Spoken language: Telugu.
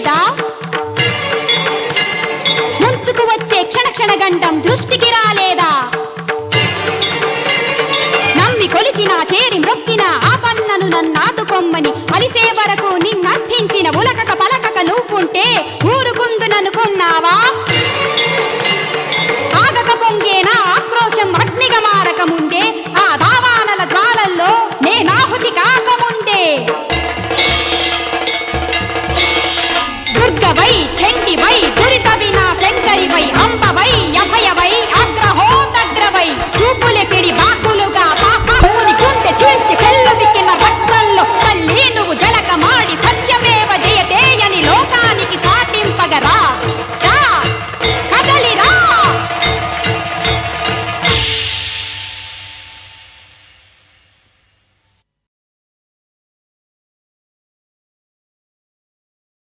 లేదా? ముంచుకు వచ్చే క్షణ గంటం దృష్టికి రాలేదా? నమ్మి కొలిచిన చేరి మొక్కిన ఆ పన్నను నన్నాదుకొమ్మని